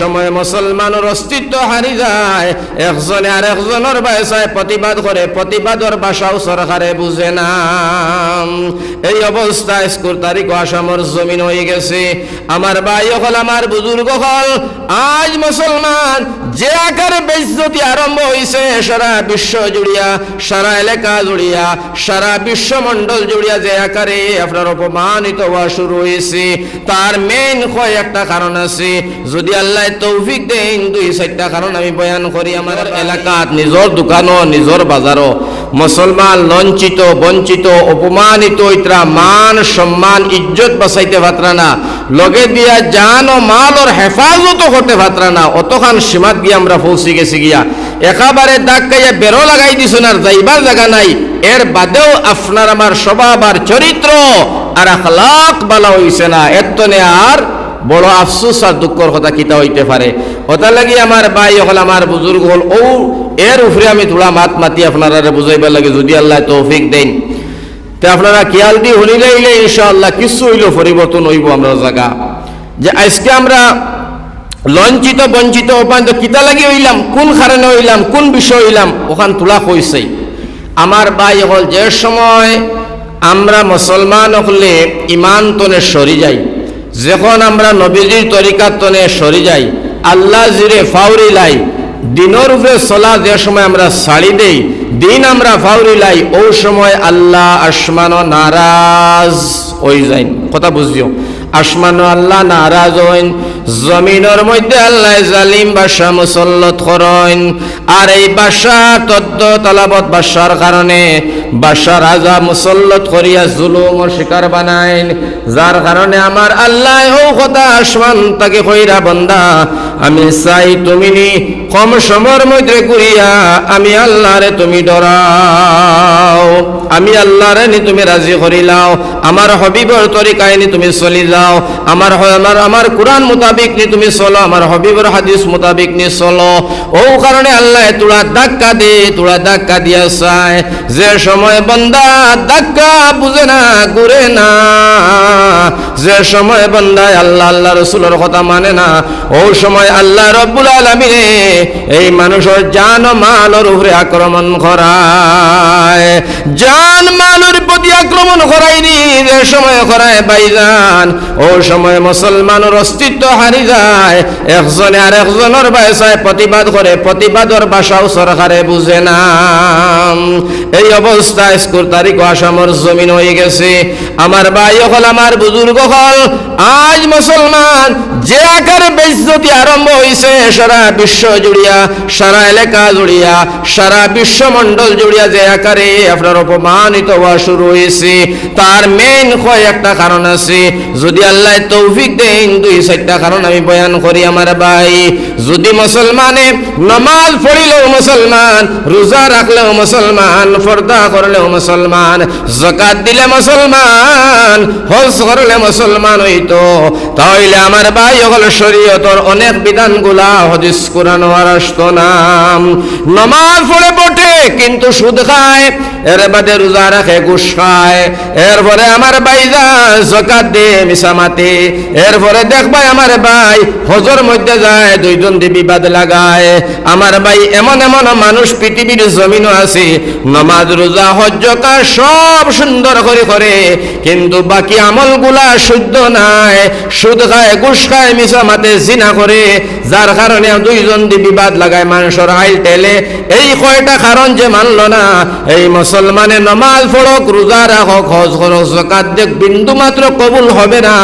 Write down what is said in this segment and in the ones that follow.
সময় মুসলমানের অস্তিত্ব হারি যায়। একজনে আর একজনের বাসায় প্রতিবাদ করে, প্রতিবাদর বাসাও সরকারে বুঝে না। এই অবস্থায় স্কুল তারিখ আসামর জমিন হয়ে গেছে। আমার ভাই হল, আমার বুজুর্গ হল। আজ মুসলমান যে আকারে বেজ্জতি আরম্ভ হয়েছে সারা বিশ্ব জুড়িয়া, সারা এলাকা জুড়িয়া, সারা বিশ্বমণ্ডল জুড়িয়া যে আকারে আপনার অপমানিত হওয়া শুরু হয়েছে তার মেইন কয় একটা কারণ আছে। যদি আল্লাহ তৌফিক দেন দুই চারটা, কারণ আমি বয়ান করি আমার এলাকাত নিজর দোকানও, নিজর বাজারও। মুসলমান লঞ্চিত, বঞ্চিত, অপমানিত ইতরা, মান সম্মান, ইজ্জত বাঁচাইতে পাত্রা না। লগে দিয়া জান ও মালর হেফাজতও করতে পাত্রা না। অতখান সীমাত গিয়ে আমরা পৌঁছে গেছি গিয়া। একেবারে দাগ খাইয়া বেরো লাগাই দিছেন আর যাইবার জায়গা নাই। এর বাদেও আপনার আমার স্বভাব আর চরিত্র আর আখলাক বালা হইছে না। এতনে আর বড় আফসোস আর দুঃখর কথা কিতা হইতে পারে। ওটা লাগি আমার ভাই হল আমার বুজুর্গ হল, ও এর উপরে আমি থোড়া মাত মাতি আপনারা বুঝাইবার লাগে, যদি আল্লাহ তৌফিক দেন। তে আপনারা খেয়াল দিয়ে হলিলাইলে ইনশাআল্লাহ কিছু হইল পরিবর্তন হইব আমরা জায়গা যে আজকে আমরা লঞ্চিত, বঞ্চিত উপান্ত কিতা লাগি হইলাম, কোন কারণে হইলাম, কোন বিষয় হইলাম, ওখান তোলা কইছে। আমার ভাই হল যে সময় আমরা মুসলমান হলে ইমান তনে সরি যাই। যখন আমরা নবীজির তরিকার তনে সরি যাই, আল্লাহ জিরে ফাউরি লাই, দিনের উপরে চলা যে সময় আমরা ছাড়ি দেই, দিন আমরা ফাউরি লাই, ও সময় আল্লাহ আসমান নারাজ ওই যাই। কথা বুঝিও আসমান আল্লাহ নারাজ হইন, জমিনের মধ্যে আল্লাহ জালিম বাসা মুসল্লত করেন, আর এই বাসা তদ্দ তালাবত বাসার কারণে বাসা রাজা মুসল্লত করিয়া জুলুম ও শিকার বানাইন। যার কারণে আমার আল্লাহ ও কথা আসমান তাকে কইরা, বন্দা, আমি চাই তুমি নি কম সময়ের মধ্যে করিয়া আমি আল্লাহরে তুমি ডরাও, আমি আল্লাহরে নি তুমি রাজি করিলাও আমার হবিবর তরিকায় নি তুমি চলি যাও আমার আমার আমার কোরআন মোতাবিক নি তুমি চলো, আমার হবিবর হাদিস মোতাবিক নি চলো। ও কারণে আল্লাহ তোরা ধাক্কা দে, তোরা ধাক্কা দিয়া চায় যে সময় বন্দা ধাক্কা বুঝে না, ঘুরে না। যে সময় বন্দায় আল্লাহ আল্লাহ রসুলের কথা মানে না, ও সময় আল্লাহ রব্বুল আলমিনে এই মানুষের জান মালের উপরে আক্রমণ করায়। জান, মালের প্রতি আক্রমণ করাইনি যে সময় করায় বাইজান, ও সময় মুসলমানের অস্তিত্ব হারি যায়, একজনে আর একজনের বাসায় প্রতিবাদ করে, প্রতিবাদর বাসাও সরকারে বুঝে না। এই অবস্থায় স্কুল তারিখ আসামর জমিন হয়ে গেছে। আমার ভাই হল আমার বুজুর্গ হল, আজ মুসলমান, যে আকারে বেজ্জতি আরম্ভ হয়েছে সারা বিশ্ব জুড়িয়া, সারা এলাকা জুড়িয়া, সারা বিশ্বমণ্ডল জুড়িয়া যে আকারে আপনার অপমানিত হওয়া শুরু হয়েছে তার মেইন কয় একটা কারণ আছে। যদি আল্লাহ তৌফিক দেন, দুই চারটা কারণ আমি বয়ান করি আমার ভাই। যদি মুসলমানে নমাজ পড়িলেও মুসলমান, রোজা রাখলেও মুসলমান, ফর্দা করলেও মুসলমান জকাত দিলে মুসলমান হজ করলে মুসলমান হইতো। তাহলে আমার ভাই হল শরীয়তর অনেক বিধানগুলা হদিস কোরআন আসতো নাম নমাজ পড়ে বটে, কিন্তু সুদ খায়, এর বাদে রোজা রাখে, ঘুষ খায়। এরপরে আমার ভাই যা জকাত দে মিসামাতে এরপরে দেখবাই আমার ভাই হজর মধ্যে যায়, দুইজন দিয়ে বিবাদ লাগায়। আমার ভাই এমন এমন মানুষ পৃথিবীর জমিনও আছে। নমাজ, রোজা হজ সব সুন্দর করে করে, কিন্তু বাকি আমলগুলা শুদ্ধ নাই সুদ খায় ঘুষ খায় মিসামাতে জিনা করে, যার কারণে দুইজন দিয়ে বিবাদ লাগায় মানুষের আইল টেলে এই কয়টা কারণ যে মানলো না, এই মুসলমানে নমাজ পড়ক, রোজা রাখক, হজ করক জকাত দেখ বিন্দু মাত্র কবুল হবে না।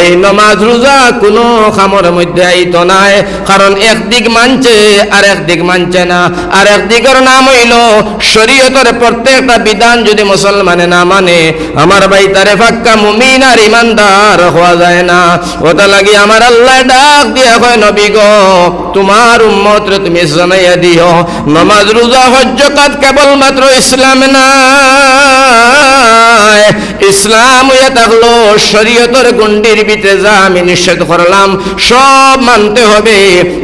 এই নমাজ, রোজা কোনো খামর মধ্যে আইত নাই, কারণ একদিক মানছে, আর একদিক মানছে না। আর একদিকের নাম হইল, শরীয়তের প্রত্যেকটা বিধান যদি মুসলমানে না মানে আমার ভাই তারে ফাক্কা মুমিন আর ইমানদার হওয়া যায় না। ওটা লাগি আমার আল্লাহ ডাক দিয়া হয় নবী গো, তোমার উম্মত তুমি জানাইয়া দিও, নমাজ, রোজা, হজ্জ কেবল মাত্র ইসলাম না ইসলাম হইয়া থাকল শরীয়তের গন্ডির ভিতরে যা আমি নিষেধ করলাম, সব মানতে হবে।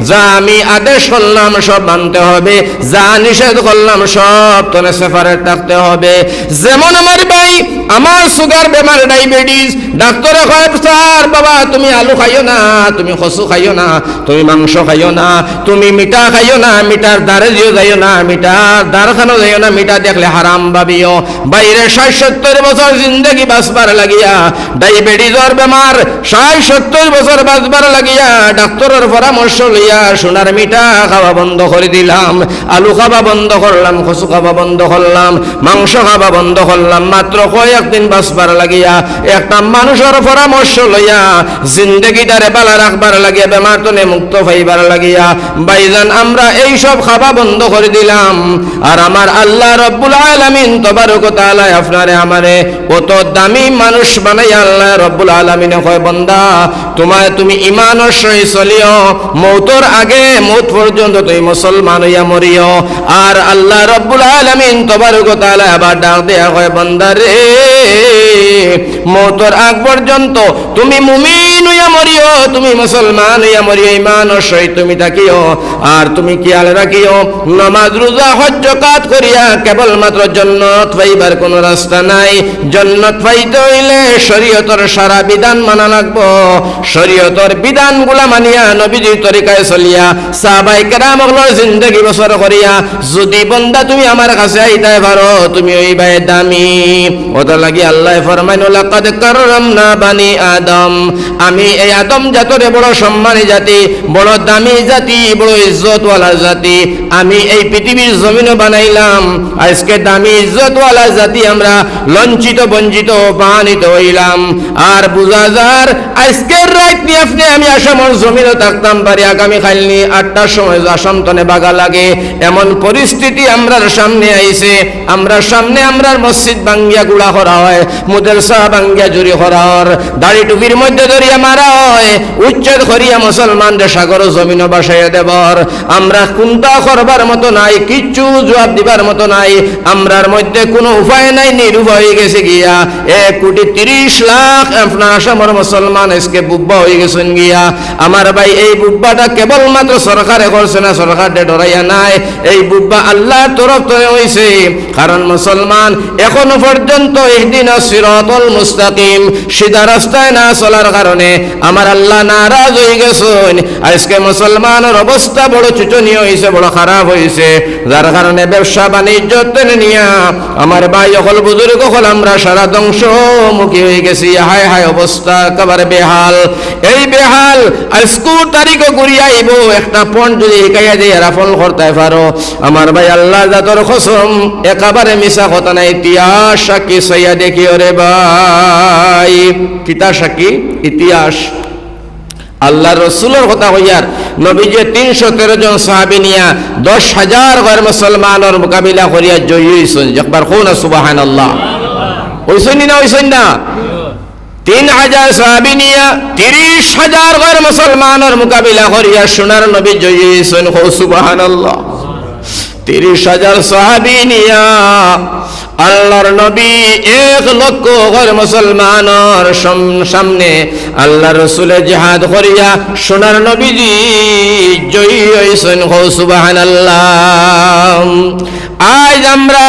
যা আমি আদেশ করলাম, সব মানতে হবে। যা নিষেধ করলাম, সব তোনে সেফারেট থাকতে হবে। যেমন আমার ভাই, আমার সুগার বেমার ডায়াবেটিস ডায়াবেটিস ডাক্তারে কয়, স্যার, বাবা, তুমি আলু খাইও না, তুমি কচু খাইও না, তুমি মাংস খাইও না, তুমি মিঠা খাইও না, মিঠার দ্বারে দিও যাইও না, মিঠার দ্বার খানো যাইও না, মিঠা দেখলে হারাম ভাবিও। বাইরে ষাট সত্তর বছর জিন্দগি বাঁচবার লাগিয়া ডায়াবেটিসর বেমার ষাট সত্তর বছর বাঁচবার লাগিয়া, ডাক্তারের পরামর্শ লইয়া সোনার মিঠা খাওয়া বন্ধ করে দিলাম, আলু খাওয়া বন্ধ করলাম, কচু খাওয়া বন্ধ করলাম, মাংস খাওয়া বন্ধ করলাম, মাত্র কয়েকদিন বাঁচবার লাগিয়া একটা মানুষের পরামর্শ লইয়া জিন্দগিটারে বালা রাখবার লাগিয়া বেমার তনে মুক্ত পাইবার লাগিয়া। বাইজান, আমরা এই সব খাওয়া বন্ধ করে দিলাম। আর আমার আল্লাহ রব্বুল আলামিন তবারক তাআলা আপনারে আমারে কত দামি মানুষ বানাই আল্লাহ রব্বুল আলামিনে কয়, বন্দা, তোমায় তুমি ইমানের সহিত চলিও। মৌতর আগে, মৌত পর্যন্ত তুমি মুসলমান হইয়া মরিও। আর আল্লাহ রব্বুল আলামিন তবারক তাআলা আবার ডাক দেয়া কয়, বন্দা রে মৌতর আগ পর্যন্ত তুমি মুমিন হইয়া মরিও, তুমি মুসলমান হইয়া মরিও ইমানের সহিত তুমি থাকিও, আর তুমি খেয়াল রাখিও, নামাজ, রোজা, হজ্জ কাত করিয়া কেবলমাত্র জন্নত পাইবার কোন রাস্তা নাই। জন্নত পাইতে হইলে শরীয়তর সারা বিধান মানা লাগবো। শরীয়তর বিধানগুলা মানিয়া নবীজির তরিকায় চলিয়া, সাহাবাই কেরাম জিন্দগি বছর করিয়া, যদি বন্দা তুমি আমার কাছে আইতে পারো, তুমি ওই ভাই দামি। ওটা লাগি আল্লাহ ফরমাইন লাকাদ কাররামনা বানি আদম। আমি এই আদম জাতরে বড় সম্মানী জাতি, বড় দামি জাতি, বড় ইজ্জতওয়ালা জাতি। আমি এই পৃথিবীর জমিনও বানাইলাম। আজকে দামি ইজ্জতওয়ালা জাতি আমরা লঞ্চিত, বঞ্চিত, অপমানিত হইলাম। আর বুঝা যার, আজকের রাত আপনি, আমি আসামর জমিনও থাকতাম পারি। আগামী কালনি আটটার সময় আসাম তনে বাগা লাগে। এমন পরিস্থিতি আমরার সামনে আইছে। আমরা সামনে আমরার মসজিদ বাঙ্গিয়া গুড়া করা হয় মুদরসা বাঙ্গিয়া জুরি করা হয় দাড়ি টুপির মধ্যে ধরিয়া মারা হয় সাগর জমিন দেবর আমরা করবার মতো নাই, কিচ্ছু জবাব দিবার মতো নাই। আমরার মধ্যে কোনো উপায় নাই হয়ে গেছে গিয়া। এক কোটি তিরিশ লাখ আপনার মুসলমান আজকে বুব্বা হয়ে গেছেন গিয়া। আমার ভাই, এই বুব্বাটা কেবলমাত্র সরকারে করছে না সরকার ডরাইয়া নাই। এই বুব্বা আল্লাহর তরফ থেকে হয়েছে কারণ মুসলমান এখনও পর্যন্ত একদিন সিরতল মুস্তাকিম, সিধা রাস্তায় না চলার কারণে আমার আল্লাহ নারাজ হয়ে গেছেন। আজকে মুসলমানের অবস্থা বড় চুচনীয় হয়েছে, বড় খারাপ হয়েছে। যার কারণে ব্যবসা বাণিজ্য টেনে নিয়া আমার ভাই অকল বুজুর্গ হল আমরা সারা ধ্বংসমুখী হয়ে গেছি। হায় হায় অবস্থা একেবারে বেহাল। এই বেহাল আজকুর তারিখও ঘুরিয়ে আইব, একটা পণ যদি শিকাইয়া দিয়ে রাফল করতে পারো। আমার ভাই আল্লাহ জাতর কসম, একেবারে মিশা কথা নাই। ইতিহাস সাক্ষী সইয়া দেখি, ওরে ভাই। কিতা সাক্ষী ইতিহাস আল্লাহ রসুলের কথা হইয়ার নবীজে তিনশো তেরো জন সাহাবি নিয়া দশ হাজার ঘর মুসলমানের মোকাবিলা করিয়া জয়ী একবার কোন সুবাহান আল্লাহ হইছেন না হইছেন না? তিন হাজার সাহাবি নিয়া তিরিশ হাজার ঘর মুসলমানের মোকাবিলা করিয়া সোনার নবী জয়ী হো সুবাহান আল্লাহ তিরিশ হাজার সাহাবি নিয়া আল্লাহর নবী এক লক্ষ ঘর মুসলমানের সাম- সামনে আল্লাহ রসুলের জেহাদ করিয়া সোনার নবীজি জয়ী হয়েছেন সুবাহান আজ আমরা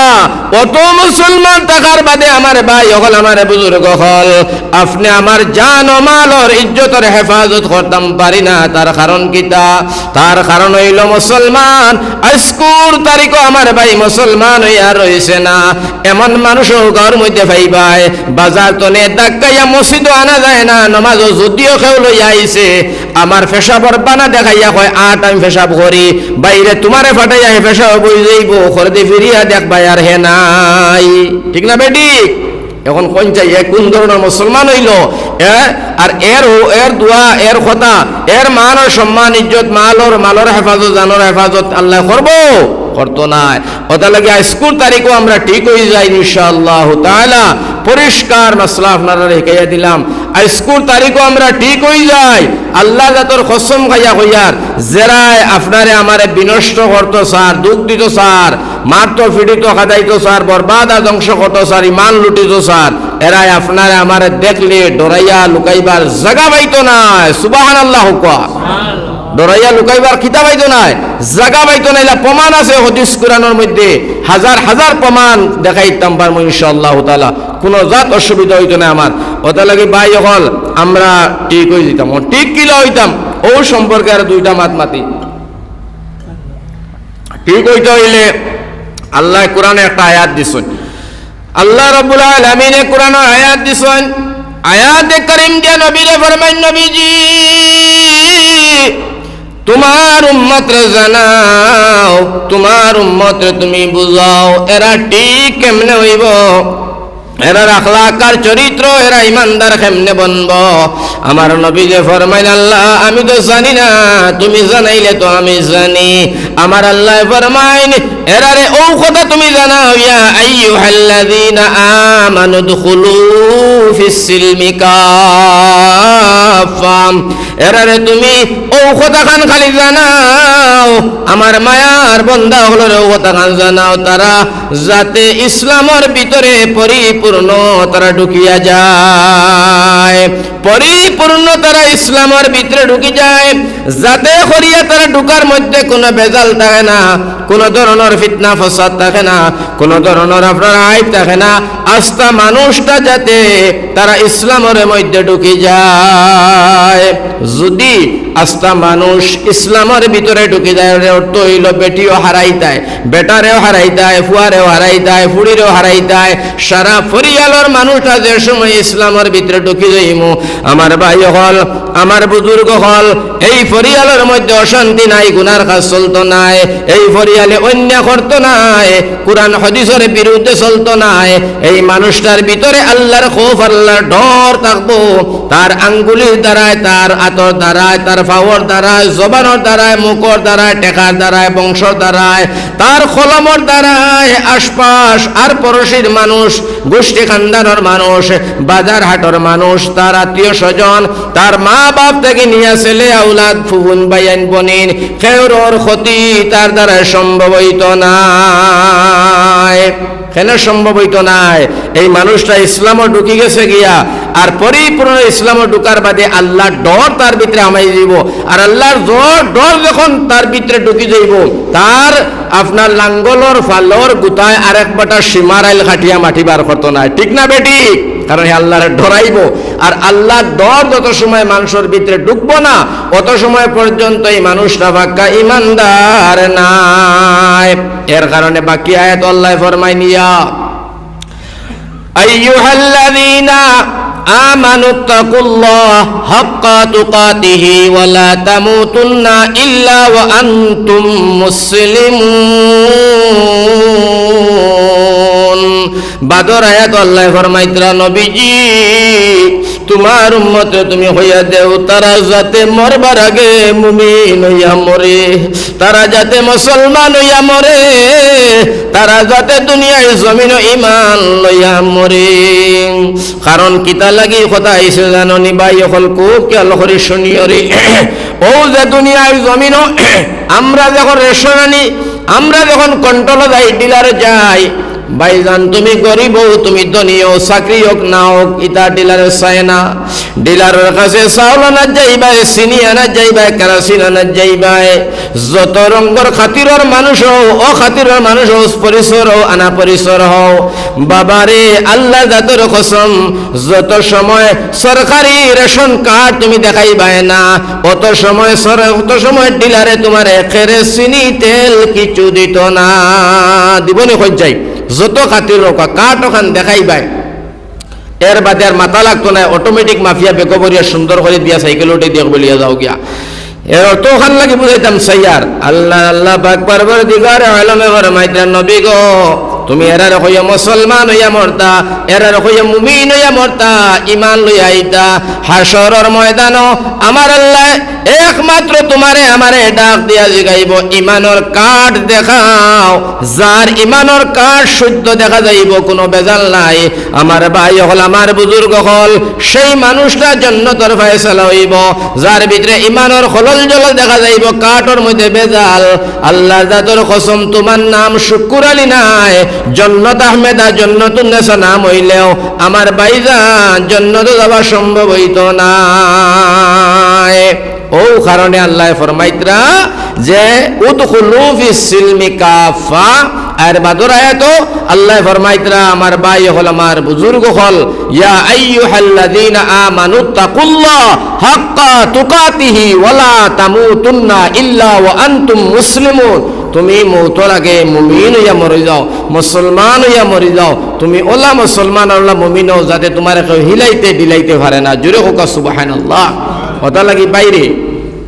কত মুসলমান থাকার বাদে আমার ভাই হল আমার বুজুর্গ হল। আপনি আমার জান ও মালর ইজ্জতের হেফাজত করতাম, পারি না। তার কারণ কিতা তার কারণ হইল মুসলমান। আজকুর তারিখও আমার ভাই মুসলমান হইয়া রয়েছে না। এমন মানুষও ঘর মধ্যে ভাইবাই বাজার তনে ডাক্কাইয়া মসজিদও আনা যায় না। নমাজও যদিও কেউ লইয়া আইছে। আমার ফেসাবর বানা দেখাইয়া কয়, আট, আমি ফেসাব করি। বাইরে তোমারে ফাটাইয়া হে ফেসাব বই যাইব। খরদে ফিরিয়া দেখবাই আর হে নাই। ঠিক না বেটি? এখন কোন চাই কোন ধরনের মুসলমান হইল? আর এর এর দোয়া, এর কথা, এর মান আর সম্মান, ইজ্জত মালর মালর হেফাজত জানর হেফাজত, আল্লাহ করব? করতো নাই ওটা লাগে স্কুল তারিখও আমরা ঠিক হয়ে যাই ইনশাআল্লাহ তাআলা। পরিষ্কার মাসলা আপনারা রেখাইয়া দিলাম। স্কুল তারিখও আমরা ঠিক হয়ে যাই। আল্লাহ জাতর কসম খাইয়া হইয়ার জেরায় আপনারে আমারে বিনষ্ট করতো স্যার দুঃখ দিত স্যার, মারতো ফিডিত খাদাইতো স্যার, বরবাদ আর ধ্বংস করতো স্যার, ইমান লুটিত স্যার। এরাই আপনারে আমারে দেখলে, ডরাইয়া, লুকাইবার জাগা পাইতো না। সুবাহান আল্লাহ ডরাইয়া লুকাইবার খিতা পাইতো নাই, জাগা পাইতো না প্রমাণ আছে হদিস কোরআনের মধ্যে। হাজার হাজার প্রমাণ দেখাইতাম পারব ইনশাআল্লাহ তাআলা। কোনো জাত অসুবিধা হইতো না আমার ওটা লাগে ভাই হল আমরা ঠিক হয়ে দিতাম? ও ঠিক কিলা হইতাম ও সম্পর্কে আর দুইটা মাত মাতি। ঠিক হইতে হইলে আল্লাহ কোরআনে একটা আয়াত দিছেন। আল্লাহ রাব্বুল আলামিনে কোরআনে আয়াত দিছেন। আয়াত করিম দিয়ে নবীরে ফরমান নবীজি। তোমার উম্মত জানাও, তোমার উম্মত তুমি বুঝাও, এরা ঠিক কেমনে হইব? এরা আখলাকার চরিত্র, এরা ইমানদার কেমনে বনব? আমার নবী যে ফরমাইন আল্লাহ, আমি তো জানি না, তুমি জানাইলে তো আমি জানি। আমার আল্লাহ ফরমাইন এরারে ও কথা তুমি জানাও, ইয়া আইয়ুহাল্লাযীনা আমানু দুখুলু ফিস সিলমি কাফা এরারে তুমি ঔষধাখান খান খালি জানাও। আমার মায়ার বন্ধা হলো রে ও কথা খান জানাও তারা, যাতে ইসলামের ভিতরে পরিপূর্ণ তারা ঢুকিয়া যায়। পরিপূর্ণ তারা ইসলামের ভিতরে ঢুকি যায়। যাতে করিয়া তারা ঢুকার মধ্যে কোনো বেজাল থাকে না, কোন ধরনের ফিতনা, ফসাদ থাকে না, কোন ধরনের আপনার আইব থাকে না। আস্থা মানুষটা যাতে তারা ইসলামের মধ্যে ঢুকি যায়। যদি আস্থা মানুষ ইসলামের ভিতরে ঢুকে যায় অর্থ হইল বেটিও হারাই দেয়, বেটারেও হারাই দেয়, ফুয়ারেও হারাই দেয়, ফুড়িরেও হারাই দেয়। সারা ফরিয়ালর মানুষটা যে সময় ইসলামের ভিতরে ঢুকে যাইমু, আমার ভাই হল, আমার বুজুর্গ হল, এই ফরিয়ালের মধ্যে অশান্তি নাই, গুনার কাজ চলতো নাই, এই ফরিয়ালে অন্য করতো নাই, কোরআন হদিসের বিরুদ্ধে চলতো নাই, এই মানুষটার ভিতরে আল্লাহর খোফ, আল্লাহর ডর থাকব তার আঙ্গুলির দ্বারায়, তার আতর দ্বারায়, তার ফাওয়ার দ্বারায়, জবানোর দ্বারায়, মুখর দ্বারায়, টেকার দ্বারায়, বংশর দ্বারায়, তার কলমর দ্বারায় আশপাশ আর পড়োশির মানুষ গোষ্ঠী খানদানোর মানুষ বাজার হাটর মানুষ, তার আত্মীয় স্বজন, তার মা বাপ থেকে নিয়ে ছেলে আউলাদ ফুবুন বাইন বনিন কেউর ক্ষতি তার দ্বারা সম্ভব হইত নাই। কেন সম্ভব হইতো নাই? এই মানুষটা ইসলামও ঢুকি গেছে গিয়া, আর পরিপূর্ণ ইসলামও ঢুকার বাদে আল্লাহর ডর তার ভিতরে আমাই যাইব আর আল্লাহর ডর ডর যখন তার ভিতরে ঢুকি যাইব, তার আপনার লাঙ্গলর ফালর গুতায় আরেক বাটা সীমারাইল খাটিয়া মাটি বার করতো না ঠিক না বেটি? কারণ আল্লাহ ডরাইব। আর আল্লাহ ডর যত সময় মানুষের ভিতরে ঢুকবো না, অত সময় পর্যন্ত এই মানুষটা ভাক্কা ইমানদার নাই। এর কারণে বাকি আয়াত আল্লাহ ফরমাই নিয়া, আইয়ুহাল্লাযীনা আমানু তাকুল্লাহ হাক্কা তুকাতিহি ওয়া লা তামুতুন্না ইল্লা ওয়া আনতুম বাদর আয়াত আল্লাহ ফরমাইতরা, নবীজি, তোমার উম্মত তুমি হইয়া দেও, তারা যাতে মরবার আগে মুমিন হইয়া মরে, তারা যাতে মুসলমান হইয়া মরে, তারা যাতে দুনিয়ায় জমিন ইমান লইয়া মরে। কারণ কিতা লাগি কথা আইছে জাননি বাই অকল খুব খেয়াল করে শুনিয়রে ও যে দুনিয়ায় জমিন আমরা যখন রেশন আনি, আমরা যখন কন্ট্রোল যাই, ডিলারে যাই ভাইজান, তুমি গরিব তুমি ধনী হও, চাকরি হোক না হোক, ইটা ডিলারে চায় না। ডিলারের কাছে চাউল আনা যাইবাই, চিনি আনা যাইবাই, কেরাসিন আনা যাইবাই। যত রঙর খাতিরর মানুষ হও ও খাতিরর মানুষ হও, পরিসর হও, আনা পরিসর হও। বাবারে, আল্লাহ জাতর কসম, যত সময় সরকারি রেশন কার্ড তুমি দেখাইবাই না, অত সময় সর, অত সময় ডিলারে তোমার একেরে চিনি, তেল কিছু দিত না। দিবনি যায় যত খাতির রোকা কাঠ ওখান দেখাই বাই এর বাদে আর মাথা লাগতো না অটোমেটিক মাফিয়া বেকবরিয়া সুন্দর করে দিয়া সাইকেল উঠে দিয়ে বলিয়া যাও গিয়া। এর অর্থ ওখান লাগে বুঝাইতাম সাইয়ার আল্লাহ আল্লাহ পাক পারবার দিগার আলমে ফরমাইতা নবী গো তুমি এরার হইয়া মুসলমান হইয়া মরতা, এরার হইয়া মুমিন হইয়া মরতা ইমান লইয়া আইতা। হাসরর ময়দান আমার আল্লাহ একমাত্র তোমারে আমারে ডাক দিয়া জিগাইব ইমানর কাঠ দেখাও। যার ইমানর কাঠ শুদ্ধ দেখা যাইব, কোনো বেজাল নাই। আমার ভাই হল, আমার বুজুর্গ হল, সেই মানুষটা জন্নতর ফয়সালা হইব। যার ভিতরে ইমানর হলল জলল দেখা যাইব, কাঠর মধ্যে বেজাল। আল্লাহ জাতর কসম, তোমার নাম শুকুর আলী নাই। জন্নত আহমেদা জন্নতুন্নেসা নাম হইলেও আমার বাইজান জন্নত যাওয়া সম্ভব হইত না। ও কারণে আল্লাহ ফরমাইতরা যে উদখুলু ফিস সিলমি কাফা, আর বাদর আয়াত, আল্লাহ ফরমাইতরা আমার ভাই হল আমার বুজুর্গ হল, ইয়া আইয়ুহাল্লাযীনা আমানু তাকুল্লাহ হাক্কা তুকাতিহি ওয়ালা তামুতুন্না ইল্লা ওয়া আনতুম মুসলিমুন। তুমি মৌতর আগে মুমিন হইয়া মরে যাও মুসলমান হইয়া মরে যাও, তুমি ওলা মুসলমান ওলা মুমিন হও যাতে তোমার কেউ হিলাইতে দিলাইতে পারে না। জুড়ে হোক সুবাহান আল্লাহ কথা লাগি বাইরে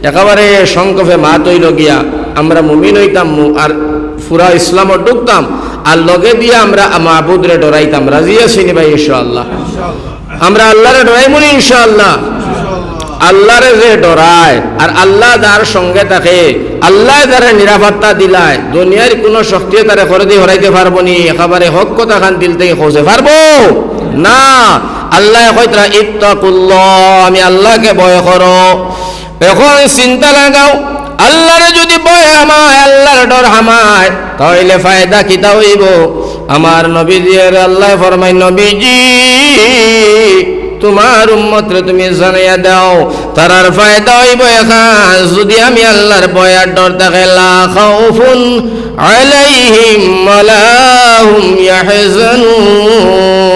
একেবারে সংকফে মা তৈল গিয়া আমরা মুমিন হইতাম আর পুরা ইসলামও ঢুকতাম আর লগে দিয়ে আমরা মাহবুদরে ডরাইতাম রাজি আছিনি ভাই, ইনশাআল্লাহ। আমরা আল্লাহরে ডরাইমুনি ইনশাআল্লাহ। আল্লাহরে যে ডরায় আর আল্লাহ যার সঙ্গে থাকে, আল্লাহ যারা নিরাপত্তা দিলায়, দুনিয়ার কোনো শক্তি তারে করে দিয়ে হরাইতে পারব নি, একেবারে হক কথা খান দিল থেকে খোঁজে পারব? না। আল্লাহ কইতরা ইত্তাকুল্লাহ, আমি আল্লাহকে ভয় করো। এখন চিন্তা লাগাও, আল্লাহরে যদি ভয় হামায়, আল্লাহর ডর হামায়, তাহলে ফায়দা কিতা হইব? আমার নবীজির আল্লাহ ফরমাই নবীজি তোমার উম্মতরে তুমি জানাইয়া দাও। তারার ফায়দা হইব এখান যদি আমি আল্লাহর বয়ার ডর দেখে, লা খাউফুন আলাইহিম ওয়ালা হুম ইয়াহজানুন।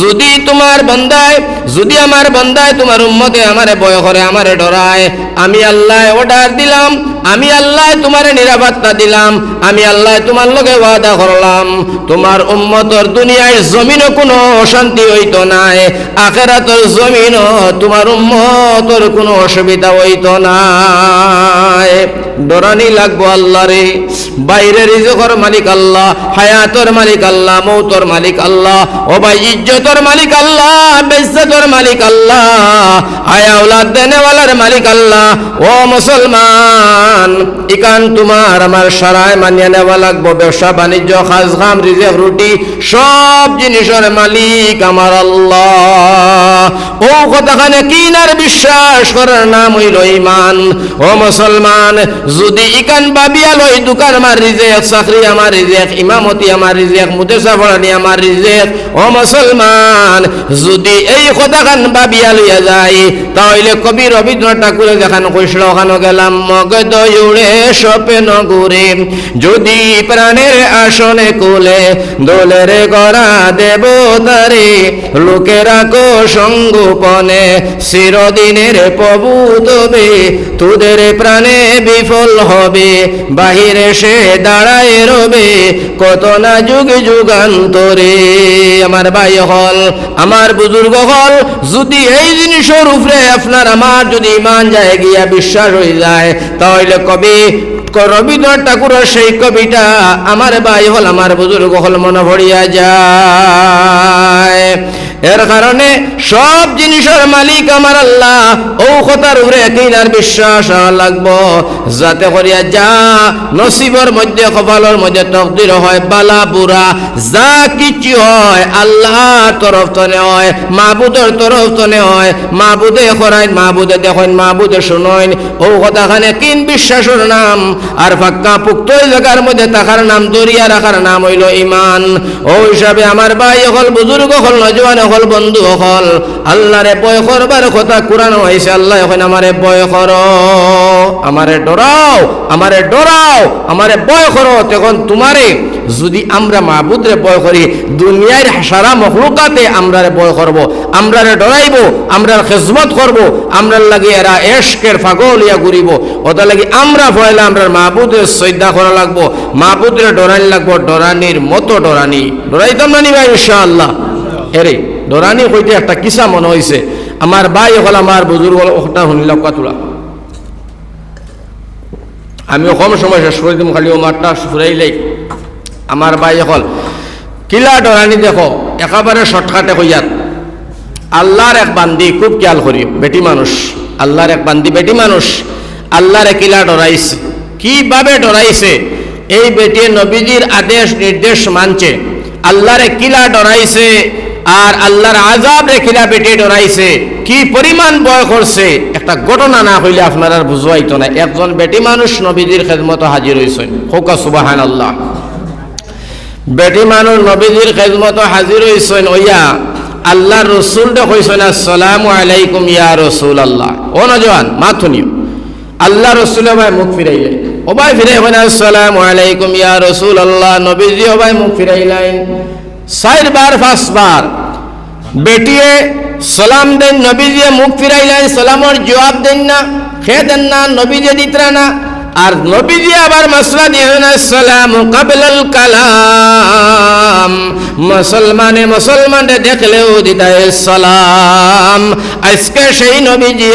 যদি তোমার বন্দায় যদি আমার বন্দায় তোমার উম্মতে আমারে ভয় করে, আমারে ডরায়, আমি আল্লাহ অর্ডার দিলাম, আমি আল্লাহ তোমারে নিরাপত্তা দিলাম, আমি আল্লাহ তোমার লগে ওয়াদা করলাম, তোমার উম্মতর দুনিয়ায় জমিনও কোনো অশান্তি হইতো নাই, আখেরাতর জমিনও তোমার উম্মতর কোনো অসুবিধা হইত নাই। ডরানি লাগবো আল্লাহ রে বাইরে রিজকর মালিক আল্লাহ, হায়াতর মালিক আল্লাহ, মৌতর মালিক আল্লাহ ও ভাই ইজ্জতর মালিক আল্লাহ বেজ্জতর মালিক আল্লাহ আয়া উলাদ দেনেওয়ালার মালিক আল্লাহ। ও মুসলমান, ইকান তোমার আমার সারায় মানিয়ে নেওয়া লাগবো। ব্যবসা, বাণিজ্য, খাস ঘাম, রিজেক, রুটি, সব জিনিসের মালিক আমার আল্লাহ। ও কথাখানে কিনার বিশ্বাস করার নাম হইল ইমান ও মুসলমান, যদি ইকান বাবিয়া লই দোকান আমার রিজেক চাকরি আমার রিজেক ইমামতি আমার রিজেক মুদেসা পড়ানি আমার রিজেক ও মুসলমান, যদি এই কথাখান বাবিয়া লইয়া যায়, তাহলে কবি রবীন্দ্রনাথ ঠাকুরে যেখান কইসল, ওখানে গেলাম মগদ উড়ে সপে নগুরে যদি প্রাণের আসনে কোলে দোলের গড়া দেব তারে লোকেরা কো সঙ্গোপনে চিরদিনের প্রভু তবে তোদের প্রাণে বিফল হবে, বাহিরে সে দাঁড়ায় রবে, কত না যুগ যুগান্তরে। আমার ভাই হল, আমার বুজুর্গ হল, যদি এই জিনিসের উপরে আপনার আমার যদি ইমান যায়, গিয়া বিশ্বাস হয়ে যায়, তাহলে কবি রবীন্দ্রনাথ ঠাকুরের সেই কবিটা আমার ভাই হল, আমার বুজুর্গ হল, মনে ভরিয়া যায়। এর কারণে সব জিনিসের মালিক আমার আল্লাহ। কথার উপরে কিনার বিশ্বাস লাগবো। যাতে করিয়া যা নসিবর মধ্যে, কপালের মধ্যে তকদির হয়, বালা বুড়া, যা কিছু হয় আল্লাহ তরফ তনে হয় মাহবুদের তরফ তনে হয়। মাহবুদে করাইন মাহবুদে দেখেন মাহবুদে শুনইন ও কিন বিশ্বাসের নাম, আর ফাক্কা পুক্ত জায়গার মধ্যে থাকার নাম, দরিয়া রাখার নাম হইল ইমান ও হিসাবে আমার ভাই হল বুজুর্গ হল নজওয়ান হল বন্ধু হল আল্লাহরে বয় করবার কথা কোরআন হয়েছে আল্লাহ এখন আমারে বয় কর। আমারে ডরাও আমারে ডরাও, আমারে বয় করো। তখন তোমারে যদি আমরা মাহবুদরে বয় করি, দুনিয়ার সারা মখলুকাতে আমরারে বয় করব, আমরারে ডরাইব, আমরার খেজমত করব, আমরার লাগে এরা এশকের ফাগলিয়া ঘুরিব। ওটা লাগি আমরা ভয়লা আমরার মাহবুদের শ্রদ্ধা করা লাগবো, মাহবুদরে ডরানি লাগবো, ডরানির মতো ডরানি। ডরাইতাম না নিবা ইনশাআল্লাহ। এরে ডরানি হইতে একটা কিসা মনে হয়েছে আমার ভাই হল আমার বুজুর্গ ওটা শুনিল কাতুলা আমি কম সময় শেষ করে দিম খালি ও মাঠটা ফুরাইলেই আমার ভাই হল কিলা ডরানি দেখো একেবারে শর্টকাটে হইয়াত আল্লাহর এক বান্দি খুব খেয়াল করি বেটি মানুষ। আল্লাহর এক বান্দি বেটি মানুষ। আল্লাহরে কিলা ডরাইছে কীভাবে ডরাইছে এই বেটি নবীজির আদেশ নির্দেশ মানছে। আল্লাহরে কিলা ডরাইছে আর আল্লাহর আজাব রেখিলা বেটি ডরাইছে কি পরিমাণ বয় করছে? একটা ঘটনা না হইলে আপনার বুঝাইতো না। একজন বেটি মানুষ নবীজির খেদমত হাজির হয়েছে হোকা সুবাহান আল্লাহ বেটি মানুষ নবীজির খেদমত হাজির হয়েছেন ওইয়া আল্লাহ রসুলটা কইছেন আসসালামু আলাইকুম ইয়া রসুল আল্লাহ ও নজওয়ান, মাথুনিও। আল্লাহ রসুল ভাই মুখ ফিরাইলেন। ও ভাই ফিরাই আসসালামু আলাইকুম ইয়া রসুল আল্লাহ নবীজি ও ভাই মুখ ফিরাইলেন। চারবার পাঁচবার বেটিয়ে সালাম দেন নবীজিয়ে, মুখ ফিরাইলেন, সালামর জবাব দেন না, খেয়ে দেন না নবীজে দিতরা না। আর নবীজি আবার মশলা দিয়েছেন আসসালাম কাবলাল কালাম। মুসলমানে মুসলমানে দেখলেও দিতায় সালাম। আজকে সেই নবীজি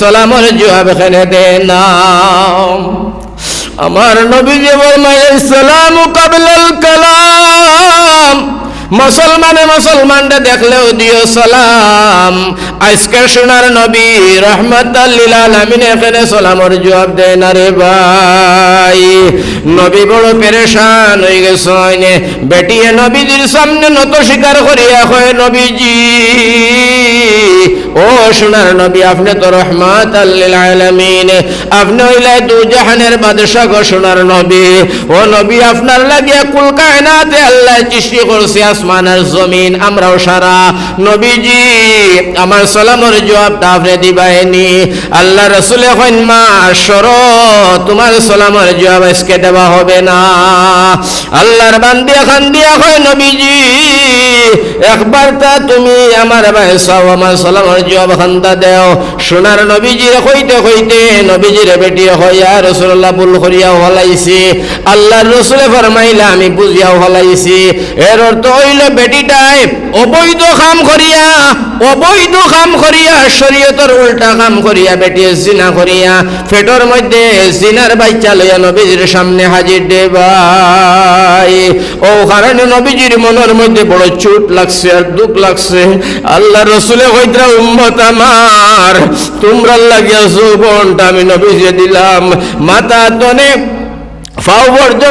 সালামর জবাব এখানে দেন না। আমার নবীজি বলমাই সালাম কাবলাল কালাম। মুসলমানে মুসলমানরা দেখলেও দিও সালাম। আজকে সোনার নবী রহমতাল্লিল আলামিন এখানে সালামর জবাব দেয় না রে ভাই। নবী বড় পেরেশান হয়ে গেছে বেটিয়ে নবীজির সামনে নত স্বীকার করিয়া হয় নবীজি ও সোনার নবী, আপনি তো রহমত আপনি হইলে দু জাহানের বাদশাহ সোনার নবী। ও নবী, আপনার লাগিয়া কুল কায়নাতে আল্লাহ সৃষ্টি করছে আসমান আর জমিন, আমরাও সারা। নবীজি, আমার সালামর জবাবটা আপনি দিবাইনি। আল্লাহ রসুলে হইন মা সর তোমার সালামর জবাব আজকে দেওয়া হবে না। আল্লাহর বান্দিয়া খান দিয়া হয় নবীজি, একবার তা তুমি আমার ভাই সব আমার সালামর জবাব খান্দা দেও সোনার নবীজির হইতে হইতে নবীজির বেটি হইয়া রসুল্লাহ বুল করিয়া হলাইছি আল্লাহর রসুলে ফরমাইলে, আমি বুঝিয়াও অবৈধ কাম করিয়া, অবৈধ কাম করিয়া, শরীয়তর উল্টা কাম করিয়া বেটি জিনা করিয়া, ফেটর মধ্যে জিনার বাচ্চা লইয়া নবীজির সামনে হাজির দেবাই ও কারণে নবীজির মনের মধ্যে বড় চোট লাগছে আর দুঃখ লাগছে। আল্লাহ রসুলে হইতরা উম্মত আমার। তোমরা লাগিয়া যৌবনটা আমি নবীজে দিলাম। মাতা তনে ফাও পর্যন্ত